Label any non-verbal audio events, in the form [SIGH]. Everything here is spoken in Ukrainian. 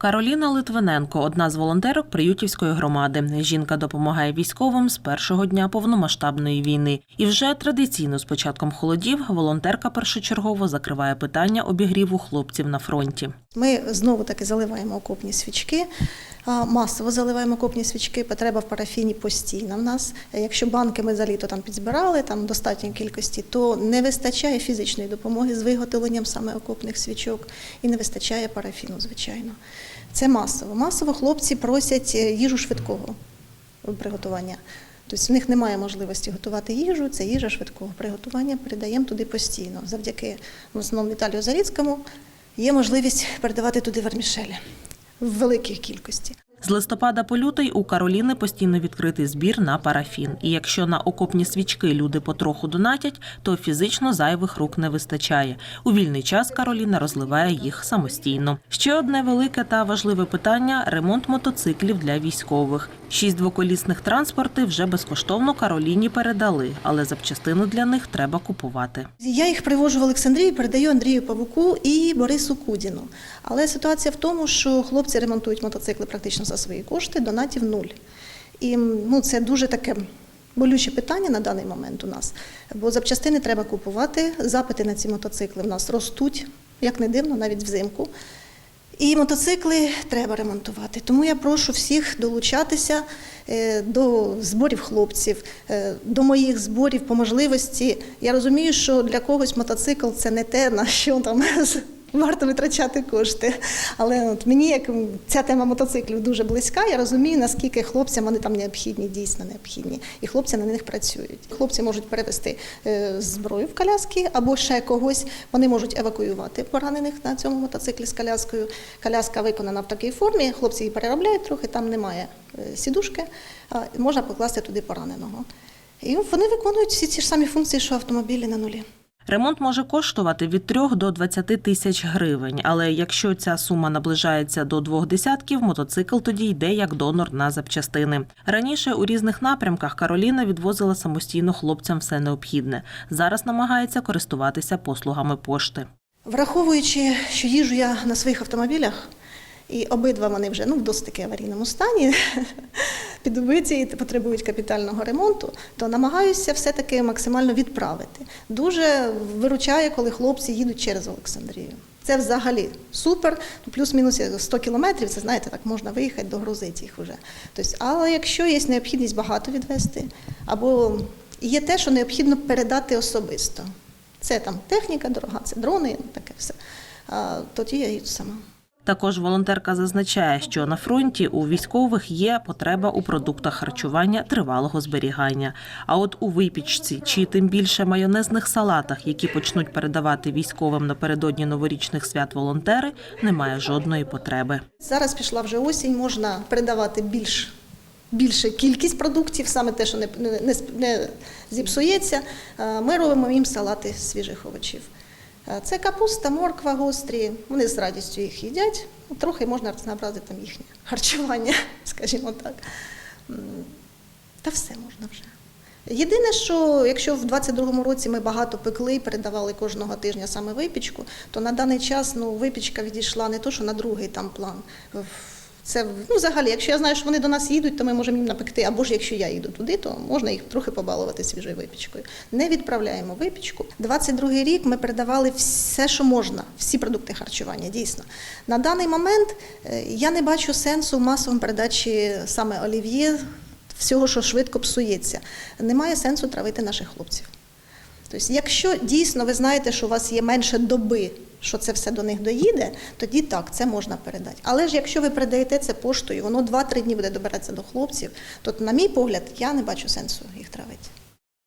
Кароліна Литвиненко одна з волонтерок Приютівської громади. Жінка допомагає військовим з першого дня повномасштабної війни. І вже традиційно з початком холодів волонтерка першочергово закриває питання обігріву хлопців на фронті. Ми знову таки заливаємо окопні свічки. Масово заливаємо окопні свічки. Потреба в парафіні постійна в нас. Якщо банки ми за літо там підзбирали там достатньої кількості, то не вистачає фізичної допомоги з виготовленням саме окопних свічок і не вистачає парафіну, звичайно. Це масово. Масово хлопці просять е, їжу швидкого приготування. Тобто в них немає можливості готувати їжу, це їжа швидкого приготування, передаємо туди постійно. Завдяки в основному Віталію Заріцькому є можливість передавати туди вермішелі в великій кількості. З листопада по лютий у Кароліни постійно відкритий збір на парафін. І якщо на окопні свічки люди потроху донатять, то фізично зайвих рук не вистачає. У вільний час Кароліна розливає їх самостійно. Ще одне велике та важливе питання ремонт мотоциклів для військових. Шість двоколісних транспорти вже безкоштовно Кароліні передали, але запчастини для них треба купувати. Я їх привожу в Олександрію, передаю Андрію Павуку і Борису Кудіну. Але ситуація в тому, що хлопці ремонтують мотоцикли практично за свої кошти, донатів нуль. І ну, це дуже таке болюче питання на даний момент у нас, бо запчастини треба купувати, запити на ці мотоцикли в нас ростуть, як не дивно, навіть взимку. І мотоцикли треба ремонтувати. Тому я прошу всіх долучатися е, до зборів хлопців, е, до моїх зборів по можливості. Я розумію, що для когось мотоцикл це не те, на що там варто витрачати кошти. Але от мені як ця тема мотоциклів дуже близька, я розумію, наскільки хлопцям вони там необхідні, дійсно необхідні. І хлопці на них працюють. Хлопці можуть перевести е, зброю в коляски або ще когось. Вони можуть евакуювати поранених на цьому мотоциклі з коляскою. Коляска виконана в такій формі, хлопці її переробляють трохи, там немає е, сідушки, а можна покласти туди пораненого. І вони виконують всі ті ж самі функції, що автомобілі на нулі. Ремонт може коштувати від 3 до 20 тисяч гривень, але якщо ця сума наближається до двох десятків, мотоцикл тоді йде як донор на запчастини. Раніше у різних напрямках Кароліна відвозила самостійно хлопцям все необхідне. Зараз намагається користуватися послугами пошти. Враховуючи, що їжу я на своїх автомобілях, і обидва вони вже ну, в досить таки аварійному стані, [LAUGHS] підбиті і потребують капітального ремонту, то намагаюся все-таки максимально відправити. Дуже виручає, коли хлопці їдуть через Олександрію. Це взагалі супер. Плюс-мінус 100 кілометрів, це знаєте, так можна виїхати, догрузити їх вже. Тобто, але якщо є необхідність багато відвести, або є те, що необхідно передати особисто. Це там техніка дорога, це дрони, таке все. Тоді я їду сама. Також волонтерка зазначає, що на фронті у військових є потреба у продуктах харчування тривалого зберігання. А от у випічці чи тим більше майонезних салатах, які почнуть передавати військовим напередодні новорічних свят волонтери, немає жодної потреби. Зараз пішла вже осінь, можна передавати більш. Більше кількість продуктів, саме те, що не, не, не, зіпсується. Е, Ми робимо їм салати свіжих овочів. Е, Це капуста, морква гострі. Вони з радістю їх їдять. Трохи можна рознообразити там їхнє харчування, [LAUGHS] скажімо так. Та все можна вже. Єдине, що якщо в 22-му році ми багато пекли і передавали кожного тижня саме випічку, то на даний час ну, випічка відійшла не то, що на другий там план. Це ну, взагалі, якщо я знаю, що вони до нас їдуть, то ми можемо їм напекти. Або ж якщо я їду туди, то можна їх трохи побалувати свіжою випічкою. Не відправляємо випічку. 22-й рік ми передавали все, що можна, всі продукти харчування. Дійсно, на даний момент е, я не бачу сенсу в масовому передачі саме олів'є, всього, що швидко псується. Немає сенсу травити наших хлопців. Тобто, якщо дійсно ви знаєте, що у вас є менше доби, що це все до них доїде, тоді так, це можна передати. Але ж якщо ви передаєте це поштою, воно 2-3 дні буде добиратися до хлопців, то, на мій погляд, я не бачу сенсу їх травити.